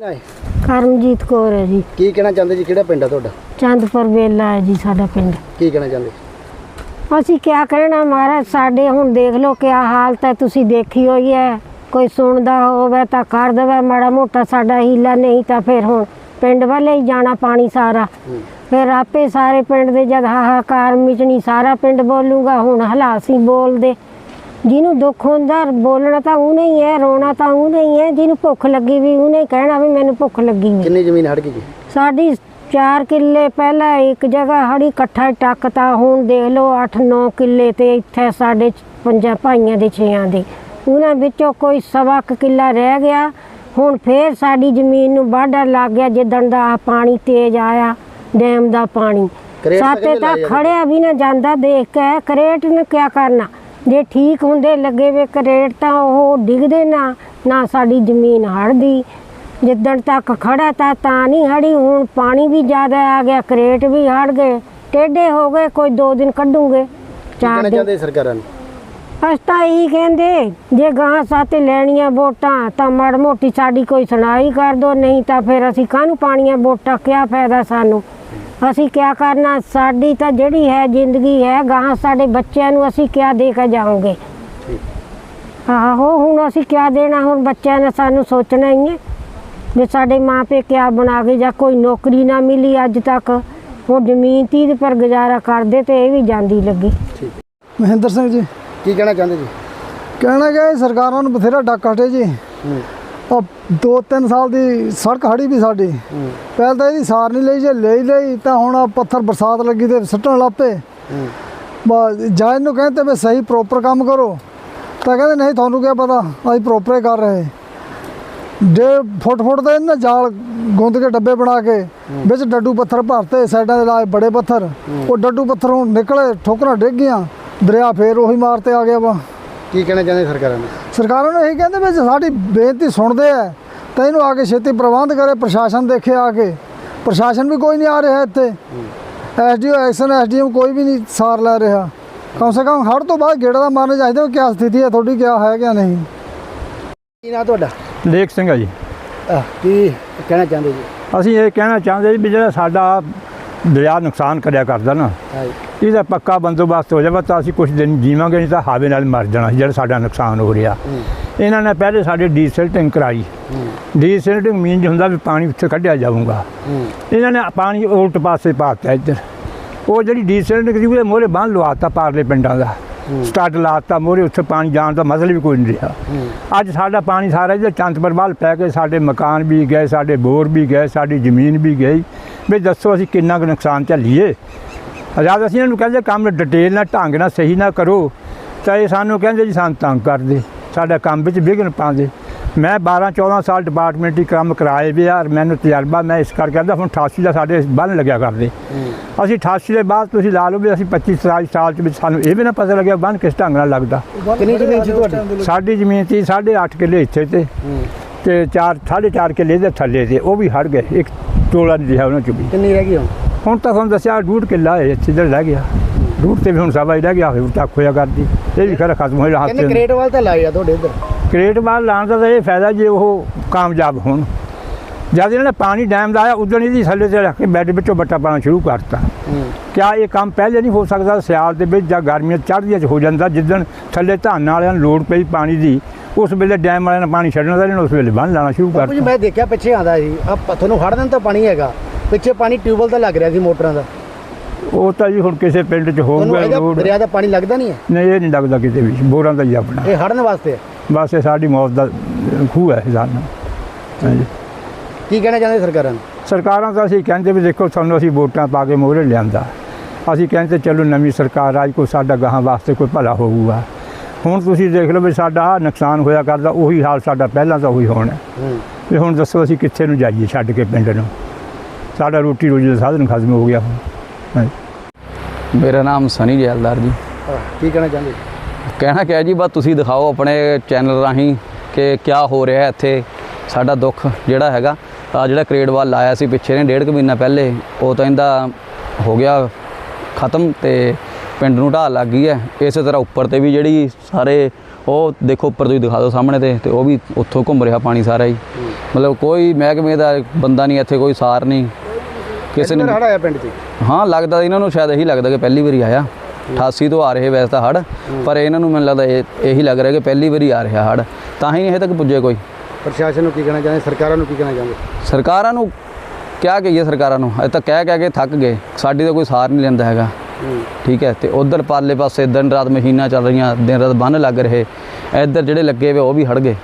ਨਹੀਂ ਕਰਮਜੀਤ ਕੌਰ ਹੈ ਜੀ। ਕੀ ਕਹਿਣਾ ਚਾਹੁੰਦੇ ਜੀ? ਕਿਹੜਾ ਪਿੰਡ ਆ ਤੁਹਾਡਾ? ਚੰਦਪੁਰ ਵੇਲਾ ਹੈ ਜੀ ਸਾਡਾ ਪਿੰਡ। ਕੀ ਕਹਿਣਾ ਚਾਹੁੰਦੇ? ਅਸੀਂ ਕੀ ਕਹਿਣਾ ਮਹਾਰਾਜ? ਸਾਡੇ ਹੁਣ ਦੇਖ ਲਓ ਕਿਆ ਹਾਲਤ ਹੈ। ਤੁਸੀਂ ਦੇਖੀ ਹੋਈ ਹੈ। ਕੋਈ ਸੁਣਦਾ ਹੋਵੇ ਤਾਂ ਕਰ ਦੇਵੇ। ਮਾੜਾ ਮੋਟਾ ਸਾਡਾ ਹੀਲਾ ਨਹੀਂ ਤਾਂ ਫਿਰ ਹੁਣ ਪਿੰਡ ਵੱਲੇ ਹੀ ਜਾਣਾ ਪਾਣੀ ਸਾਰਾ। ਫਿਰ ਆਪੇ ਸਾਰੇ ਪਿੰਡ ਦੇ ਜਦ ਹਾਹਾਕਾਰ ਮਿਟਣੀ ਸਾਰਾ ਪਿੰਡ ਬੋਲੂਗਾ। ਹੁਣ ਹਲਾਸੀ ਬੋਲਦੇ। ਜਿਹਨੂੰ ਦੁੱਖ ਹੁੰਦਾ ਬੋਲਣਾ ਤਾਂ ਉਹਨੇ ਹੀ ਹੈ ਰੋਣਾ ਤਾਂ ਉਹਨੇ ਹੀ ਹੈ ਜਿਹਨੂੰ ਭੁੱਖ ਲੱਗੀ ਵੀ ਉਹਨੇ ਹੀ ਕਹਿਣਾ ਵੀ ਮੈਨੂੰ ਭੁੱਖ ਲੱਗੀ ਵੀ ਕਿੰਨੀ ਜ਼ਮੀਨ ਹੜ ਗਈ ਜੀ? ਸਾਡੀ 4 ਕਿੱਲੇ ਪਹਿਲਾਂ ਇੱਕ ਜਗ੍ਹਾ ਹੜੀ ਇਕੱਠਾ ਟੱਕਤਾ ਹੁਣ ਦੇਖ ਲਓ 8-9 ਕਿੱਲੇ ਤੇ ਇੱਥੇ ਸਾਡੇ ਪੰਜਾਂ ਭਾਈਆਂ ਦੇ ਛੇਆਂ ਦੇ। ਉਹਨਾਂ ਵਿੱਚੋਂ ਕੋਈ ਸਵਾ ਕੁ ਕਿੱਲਾ ਰਹਿ ਗਿਆ। ਹੁਣ ਫੇਰ ਸਾਡੀ ਜ਼ਮੀਨ ਨੂੰ ਵਾਢਾ ਲੱਗ ਗਿਆ ਜਿੱਦਣ ਦਾ ਆਹ ਪਾਣੀ ਤੇਜ਼ ਆਇਆ ਡੈਮ ਦਾ ਪਾਣੀ। ਕਰੇਟ ਤਾਂ ਸਾਤੇ ਤਾਂ। ਖੜਿਆ ਵੀ ਨਾ ਜਾਂਦਾ ਦੇਖ ਕੇ ਕਰੇਟ ਨੇ ਕਿਆ ਕਰਨਾ? ਜੇ ਠੀਕ ਹੁੰਦੇ ਲੱਗੇ ਵੇ ਕਰੇਟ ਤਾਂ ਉਹ ਡਿੱਗਦੇ ਨਾ ਨਾ ਸਾਡੀ ਜ਼ਮੀਨ ਹੜਦੀ। ਜਿੱਦਣ ਤੱਕ ਖੜਾ ਤਾਂ ਤਾਂ ਨਹੀਂ ਹੜੀ ਹੁਣ ਪਾਣੀ ਵੀ ਜ਼ਿਆਦਾ ਆ ਗਿਆ ਕਰੇਟ ਵੀ ਹੜ ਗਏ। ਟੇਢੇ ਹੋ ਗਏ ਕੋਈ ਦੋ ਦਿਨ ਕੱਢੂਗੇ ਚਾਰ ਦਿਨ। ਚਾਹੁੰਦੇ ਸਰਕਾਰਾਂ ਨੂੰ? ਅਸੀਂ ਤਾਂ ਇਹੀ ਕਹਿੰਦੇ ਜੇ ਗਾਂ ਸਾਤੇ ਲੈਣੀਆਂ ਵੋਟਾਂ ਤਾਂ ਮੜ ਮੋਟੀ ਸਾਡੀ ਕੋਈ ਸੁਣਾਈ ਕਰ ਦੋ ਨਹੀਂ ਤਾਂ ਫਿਰ ਅਸੀਂ ਕਾਹਨੂੰ ਪਾਣੀਆਂ ਵੋਟਾਂ? ਕਿਆ ਫਾਇਦਾ ਸਾਨੂੰ? ਅਸੀਂ ਕਿਆ ਕਰਨਾ? ਸਾਡੀ ਤਾਂ ਜਿਹੜੀ ਹੈ ਜ਼ਿੰਦਗੀ ਹੈ ਗਾਂ ਸਾਡੇ ਬੱਚਿਆਂ ਨੂੰ ਅਸੀਂ ਕਿਆ ਦੇ ਕੇ ਜਾਵਾਂਗੇ? ਆਹੋ ਹੁਣ ਅਸੀਂ ਕਿਆ ਦੇਣਾ? ਹੁਣ ਬੱਚਿਆਂ ਨੇ ਸਾਨੂੰ ਸੋਚਣਾ ਹੀ ਹੈ ਵੀ ਸਾਡੇ ਮਾਪੇ ਕਿਆ ਬਣਾ ਕੇ ਜਾਂ ਕੋਈ ਨੌਕਰੀ ਨਾ ਮਿਲੀ ਅੱਜ ਤੱਕ। ਹੁਣ ਜ਼ਮੀਨ ਤੀ ਦੇ ਪਰ ਗੁਜ਼ਾਰਾ ਕਰਦੇ ਤੇ ਇਹ ਵੀ ਜਾਂਦੀ ਲੱਗੀ। ਮਹਿੰਦਰ ਸਿੰਘ ਜੀ। ਕੀ ਕਹਿਣਾ ਚਾਹੁੰਦੇ ਜੀ? ਕਹਿਣਾ ਇਹ ਸਰਕਾਰਾਂ ਨੂੰ ਬਥੇਰਾ ਡੱਕ ਹਟੇ ਜੀ। ਹੂੰ। ਉਹ 2-3 ਸਾਲ ਦੀ ਸੜਕ ਹੜੀ ਵੀ ਸਾਡੀ। ਪਹਿਲਾਂ ਤਾਂ ਇਹਦੀ ਸਾਰ ਨਹੀਂ ਲਈ ਜੇ ਲਈ ਲਈ ਤਾਂ ਹੁਣ ਆਹ ਪੱਥਰ ਬਰਸਾਤ ਲੱਗੀ ਤੇ ਸੱਟਣ ਲੱਪੇ ਬਸ ਜਾਂ ਇਹਨੂੰ ਕਹਿੰਦੇ ਵੀ ਸਹੀ ਪ੍ਰੋਪਰ ਕੰਮ ਕਰੋ ਤਾਂ ਕਹਿੰਦੇ ਨਹੀਂ ਤੁਹਾਨੂੰ ਕੀ ਪਤਾ ਅਸੀਂ ਪ੍ਰੋਪਰ ਕਰ ਰਹੇ। ਡੇ ਫੁੱਟ ਫੁੱਟ ਦੇ ਨਾ ਜਾਲ ਗੁੰਦ ਕੇ ਡੱਬੇ ਬਣਾ ਕੇ ਵਿੱਚ ਡੱਡੂ ਪੱਥਰ ਭਰਤੇ ਸਾਈਡਾਂ ਦੇ ਲਾਏ ਬੜੇ ਪੱਥਰ। ਉਹ ਡੱਡੂ ਪੱਥਰ ਹੁਣ ਨਿਕਲੇ ਠੋਕਰਾਂ ਡਿੱਗ ਗਈਆਂ ਦਰਿਆ ਫੇਰ ਉਹੀ ਮਾਰ ਤੇ ਆ ਗਿਆ ਵਾ। ਕੀ ਕਹਿਣਾ ਚਾਹੁੰਦੇ ਸਰਕਾਰਾਂ ਨੂੰ? ਸਰਕਾਰਾਂ ਨੂੰ ਇਹੀ ਕਹਿੰਦੇ ਵੀ ਜੇ ਸਾਡੀ ਬੇਨਤੀ ਸੁਣਦੇ ਆ ਤਾਂ ਇਹਨੂੰ ਆ ਕੇ ਛੇਤੀ ਪ੍ਰਬੰਧ ਕਰੇ ਪ੍ਰਸ਼ਾਸਨ ਦੇਖੇ ਆ ਕੇ। ਪ੍ਰਸ਼ਾਸਨ ਵੀ ਕੋਈ ਨਹੀਂ ਆ ਰਿਹਾ ਇੱਥੇ। ਐਸਡੀਓ ਐਕਸ਼ਨ ਐਸਡੀਐਮ ਕੋਈ ਵੀ ਨਹੀਂ ਸਾਰ ਲੈ ਰਿਹਾ। ਕਮ ਸੇ ਕਮ ਹੜ ਤੋਂ ਬਾਅਦ ਗੇੜਾ ਦਾ ਮਾਰਨਾ ਚਾਹੀਦਾ ਵੀ ਕਿਆ ਸਥਿਤੀ ਹੈ ਤੁਹਾਡੀ ਕਿਆ ਹੈ ਕਿਆ ਨਹੀਂ। ਕੀ ਨਾਂ ਤੁਹਾਡਾ? ਲੇਖ ਸਿੰਘ ਆ ਜੀ। ਕੀ ਕਹਿਣਾ ਚਾਹੁੰਦੇ ਜੀ? ਅਸੀਂ ਇਹ ਕਹਿਣਾ ਚਾਹੁੰਦੇ ਜੀ ਵੀ ਜਿਹੜਾ ਸਾਡਾ ਦਰਿਆ ਨੁਕਸਾਨ ਕਰਿਆ ਕਰਦਾ ਨਾ। ਇਹਦਾ ਪੱਕਾ ਬੰਦੋਬਸਤ ਹੋ ਜਾਵੇ ਤਾਂ ਅਸੀਂ ਕੁਝ ਦਿਨ ਜੀਵਾਂਗੇ ਨਹੀਂ ਤਾਂ ਹਾਵੇ ਨਾਲ ਮਰ ਜਾਣਾ ਜਿਹੜਾ ਸਾਡਾ ਨੁਕਸਾਨ ਹੋ ਰਿਹਾ। ਇਹਨਾਂ ਨੇ ਪਹਿਲੇ ਸਾਡੇ ਡੀਸਲਟਿੰਗ ਕਰਾਈ। ਡੀਸਲਟਿੰਗ ਮੀਨ ਹੁੰਦਾ ਵੀ ਪਾਣੀ ਉੱਥੇ ਕੱਢਿਆ ਜਾਊਗਾ। ਇਹਨਾਂ ਨੇ ਪਾਣੀ ਉਲਟ ਪਾਸੇ ਪਾਤਾ ਇੱਧਰ। ਉਹ ਜਿਹੜੀ ਡੀਸਲਟਿੰਗ ਸੀ ਉਹਦੇ ਮੋਰੇ ਬੰਨ ਲਵਾਤਾ ਪਾਰਲੇ ਪਿੰਡਾਂ ਦਾ। ਸਟਾਰਟ ਲਾਤਾ ਮੋਰੇ ਉੱਥੇ ਪਾਣੀ ਜਾਣ ਦਾ ਮਸਲਾ ਵੀ ਕੋਈ ਨਹੀਂ ਰਿਹਾ। ਅੱਜ ਸਾਡਾ ਪਾਣੀ ਸਾਰਾ ਇਹਦੇ ਚੰਦਪੁਰ ਵੱਲ ਪੈ ਕੇ ਸਾਡੇ ਮਕਾਨ ਵੀ ਗਏ ਸਾਡੇ ਬੋਰ ਵੀ ਗਏ ਸਾਡੀ ਜ਼ਮੀਨ ਵੀ ਗਈ। ਵੀ ਦੱਸੋ ਅਸੀਂ ਕਿੰਨਾ ਕੁ ਨੁਕਸਾਨ ਝੱਲੀਏ। ਜਦ ਅਸੀਂ ਇਹਨਾਂ ਨੂੰ ਕਹਿੰਦੇ ਕੰਮ ਡਿਟੇਲ ਨਾਲ ਢੰਗ ਨਾਲ ਸਹੀ ਨਾ ਕਰੋ। ਤਾਂ ਇਹ ਸਾਨੂੰ ਕਹਿੰਦੇ ਜੀ ਸਾਨੂੰ ਤੰਗ ਕਰਦੇ। ਸਾਡਾ ਕੰਮ ਵਿੱਚ ਵਿਘਨ ਪਾਉਂਦੇ। ਮੈਂ 12 14 ਸਾਲ ਡਿਪਾਰਟਮੈਂਟੀ ਕੰਮ ਕਰਾਏ ਵੀ ਆ ਔਰ ਮੈਨੂੰ ਤਜਰਬਾ ਮੈਂ ਇਸ ਕਰਕੇ ਕਹਿੰਦਾ ਹੁਣ 88 ਦਾ ਸਾਡੇ ਬੰਨ ਲੱਗਿਆ ਕਰਦੇ। ਅਸੀਂ 88 ਦੇ ਬਾਅਦ ਤੁਸੀਂ ਲਾ ਲਓ ਵੀ ਅਸੀਂ 25 27 ਸਾਲ ਚ ਵਿੱਚ ਸਾਨੂੰ ਇਹ ਵੀ ਨਾ ਪਤਾ ਲੱਗਿਆ ਬੰਨ ਕਿਸ ਢੰਗ ਨਾਲ ਲੱਗਦਾ। ਕਿੰਨੀ ਜ਼ਮੀਨ ਸੀ ਤੁਹਾਡੀ? ਸਾਡੀ ਜ਼ਮੀਨ ਸੀ 8.5 ਕਿੱਲੇ ਇੱਥੇ ਤੇ। ਹੂੰ। ਤੇ 4 4.5 ਕਿੱਲੇ ਦੇ ਥੱਲੇ ਤੇ ਉਹ ਵੀ ਹੜ ਗਏ। ਇੱਕ ਟੋਲਾ ਨਹੀਂ ਰਿਹਾ ਉਹਨਾਂ ਚ ਵੀ। ਕਿੰਨੀ ਰਹਿ ਗਈ ਹੁਣ? ਹੁਣ ਤਾਂ ਤੁਹਾਨੂੰ ਦੱਸਿਆ ਡੂਢ ਕਿੱਲਾ ਹੈ ਇੱਥੇ ਜਿਹੜਾ ਰਹਿ ਗਿਆ। ਡੂਢ ਤੇ ਵੀ ਹੁਣ ਸਭਾ ਰਹਿ ਗਿਆ ਹੁਣ ਤੱਕ ਹੋਇਆ ਕਰਦੀ। ਇਹ ਵੀ ਖਰਾ ਖਤਮ ਹੋਇਆ ਕਹਿੰਦੇ ਹੱਥ ਕਰੇਟ ਵਾਲ ਤਾਂ ਲਾਏ ਆ ਤੁਹਾਡੇ ਇੱਧਰ। ਕ੍ਰੇਟ ਬਾਲ ਲਾਉਣ ਦਾ ਤਾਂ ਇਹ ਫਾਇਦਾ ਜੇ ਉਹ ਕਾਮਯਾਬ ਹੋਣ। ਜਦ ਇਹਨਾਂ ਨੇ ਪਾਣੀ ਡੈਮ ਦਾ ਆਇਆ ਉਦੋਂ ਇਹਦੀ ਥੱਲੇ ਤੇ ਰੱਖ ਕੇ ਬੈੱਡ ਵਿੱਚੋਂ ਬੱਟਾ ਪਾਣਾ ਸ਼ੁਰੂ ਕਰਤਾ। ਕਿਆ ਇਹ ਕੰਮ ਪਹਿਲੇ ਨਹੀਂ ਹੋ ਸਕਦਾ ਸਿਆਲ ਦੇ ਵਿੱਚ ਜਾਂ ਗਰਮੀਆਂ ਚੜ੍ਹਦੀਆਂ 'ਚ ਹੋ ਜਾਂਦਾ ਜਿੱਦਣ ਥੱਲੇ ਧਾਨ ਵਾਲਿਆਂ ਨੂੰ ਲੋੜ ਪਈ ਪਾਣੀ ਦੀ ਉਸ ਵੇਲੇ ਡੈਮ ਵਾਲਿਆਂ ਨੇ ਪਾਣੀ ਛੱਡਣਾ ਤਾਂ ਇਹਨਾਂ ਉਸ ਵੇਲੇ ਬੰਨ ਲਾਣਾ ਸ਼ੁਰੂ ਬਾਪੂ ਜੀ ਕਰਤਾ। ਮੈਂ ਦੇਖਿਆ ਪਿੱਛੇ ਆਂਦਾ ਸੀ। ਆ ਤੁਹਾਨੂੰ ਹੜ ਦਿਨ ਤਾਂ ਪਾਣੀ ਹੈਗਾ। ਪਿੱਛੇ ਪਾਣੀ ਟਿਊਬਵੈਲ ਦਾ ਲੱਗ ਰਿਹਾ ਸੀ ਮੋਟਰਾਂ ਦਾ। ਉਹ ਤਾਂ ਜੀ ਹੁਣ ਕਿਸੇ ਪਿੰਡ 'ਚ ਹੋਊਗਾ ਲੋੜ ਦਰਿਆ ਦਾ ਪਾਣੀ ਲੱਗਦਾ ਨਹੀਂ ਹੈ? ਨਹੀਂ ਇਹ ਨਹੀਂ ਲੱਗਦਾ ਕਿਤੇ ਵੀ ਬੋਰਾਂ ਦਾ ਹੀ ਆਪਣਾ। ਇਹ ਹੜਨ ਵਾਸਤੇ। ਬਸ ਇਹ ਸਾਡੀ ਮੌਤ ਦਾ ਖੂਹ ਹੈ ਸਾਨੂੰ ਹਾਂਜੀ। ਕੀ ਕਹਿਣਾ ਚਾਹੁੰਦੇ ਸਰਕਾਰਾਂ ਨੂੰ? ਸਰਕਾਰਾਂ ਤਾਂ ਅਸੀਂ ਕਹਿੰਦੇ ਵੀ ਦੇਖੋ ਤੁਹਾਨੂੰ ਅਸੀਂ ਵੋਟਾਂ ਪਾ ਕੇ ਮੋਹਰੇ ਲਿਆਂਦਾ। ਅਸੀਂ ਕਹਿੰਦੇ ਚਲੋ ਨਵੀਂ ਸਰਕਾਰ ਆਈ ਕੋਈ ਸਾਡਾ ਗਾਹਾਂ ਵਾਸਤੇ ਕੋਈ ਭਲਾ ਹੋਊਗਾ। ਹੁਣ ਤੁਸੀਂ ਦੇਖ ਲਓ ਵੀ ਸਾਡਾ ਆਹ ਨੁਕਸਾਨ ਹੋਇਆ ਕਰਦਾ ਉਹੀ ਹਾਲ ਸਾਡਾ ਪਹਿਲਾਂ ਤਾਂ ਉਹੀ ਹੋਣਾ। ਹੂੰ। ਵੀ ਹੁਣ ਦੱਸੋ ਅਸੀਂ ਕਿੱਥੇ ਨੂੰ ਜਾਈਏ ਛੱਡ ਕੇ ਪਿੰਡ ਨੂੰ? ਸਾਡਾ ਰੋਟੀ ਰੋਜੀ ਦਾ ਸਾਧਨ ਖਤਮ ਹੋ ਗਿਆ ਹੁਣ। ਹਾਂਜੀ। ਮੇਰਾ ਨਾਮ ਸਨੀ ਜੈਲਦਾਰ ਜੀ। ਕੀ ਕਹਿਣਾ ਚਾਹੁੰਦੇ? ਕਹਿਣਾ ਕਿਹਾ ਜੀ ਬਸ ਤੁਸੀਂ ਦਿਖਾਓ ਆਪਣੇ ਚੈਨਲ ਰਾਹੀਂ ਕਿ ਕੀ ਹੋ ਰਿਹਾ ਹੈ ਇੱਥੇ। ਸਾਡਾ ਦੁੱਖ ਜਿਹੜਾ ਹੈਗਾ ਆ ਜਿਹੜਾ ਕ੍ਰੇਡਵਾਲ ਲਾਇਆ ਸੀ ਪਿੱਛੇ ਨੇ ਡੇਢ ਕੁ ਮਹੀਨਾ ਪਹਿਲੇ ਉਹ ਤਾਂ ਇਹਦਾ ਹੋ ਗਿਆ ਖਤਮ ਤੇ ਪਿੰਡ ਨੂੰ ਢਾਹ ਲੱਗ ਗਈ ਹੈ। ਇਸੇ ਤਰ੍ਹਾਂ ਉੱਪਰ ਤੇ ਵੀ ਜਿਹੜੀ ਸਾਰੇ ਉਹ ਦੇਖੋ ਉੱਪਰ ਤੁਸੀਂ ਦਿਖਾ ਦਿਓ ਸਾਹਮਣੇ ਤੇ ਤੇ ਉਹ ਵੀ ਉੱਥੋਂ ਘੁੰਮ ਰਿਹਾ ਪਾਣੀ ਸਾਰਾ ਹੀ। ਮਤਲਬ ਕੋਈ ਮਹਿਕਮੇ ਦਾ ਬੰਦਾ ਨਹੀਂ ਇੱਥੇ ਕੋਈ ਸਾਰ ਨਹੀਂ। ਕਿਸੇ ਨੇ ਹੜ ਆਇਆ ਪਿੰਡ 'ਚ? ਹਾਂ ਲੱਗਦਾ ਇਹਨਾਂ ਨੂੰ ਸ਼ਾਇਦ ਇਹੀ ਲੱਗਦਾ ਕਿ ਪਹਿਲੀ ਵਾਰੀ ਆਇਆ। 88 ਤੋਂ ਆ ਰਹੇ ਵੈਸੇ ਤਾਂ ਹੜ ਪਰ ਇਹਨਾਂ ਨੂੰ ਮੈਨੂੰ ਲੱਗਦਾ ਇਹ ਇਹੀ ਲੱਗ ਰਿਹਾ ਕਿ ਪਹਿਲੀ ਵਾਰੀ ਆ ਰਿਹਾ ਹੜ ਤਾਂ ਹੀ ਨਹੀਂ ਹਜੇ ਤੱਕ ਪੁੱਜੇ ਕੋਈ। ਪ੍ਰਸ਼ਾਸਨ ਨੂੰ ਕੀ ਕਹਿਣਾ ਚਾਹੁੰਦੇ? ਸਰਕਾਰਾਂ ਨੂੰ ਕੀ ਕਹਿਣਾ ਚਾਹੁੰਦੇ? ਸਰਕਾਰਾਂ ਨੂੰ ਕਿਆ ਕਹੀਏ ਸਰਕਾਰਾਂ ਨੂੰ? ਅਜੇ ਤਾਂ ਕਹਿ ਕਹਿ ਕੇ ਥੱਕ ਗਏ। ਸਾਡੀ ਤਾਂ ਕੋਈ ਸਾਰ ਨਹੀਂ ਲੈਂਦਾ ਹੈਗਾ। ਠੀਕ ਹੈ, ਤੇ ਉਧਰ ਪਾਰਲੇ ਪਾਸੇ ਦਿਨ ਰਾਤ ਮਸ਼ੀਨਾਂ ਚੱਲ ਰਹੀਆਂ, ਦਿਨ ਰਾਤ ਬੰਨ ਲੱਗ ਰਹੇ। ਇੱਧਰ ਜਿਹੜੇ ਲੱਗੇ ਵੇ ਉਹ ਵੀ ਹੜ ਗਏ।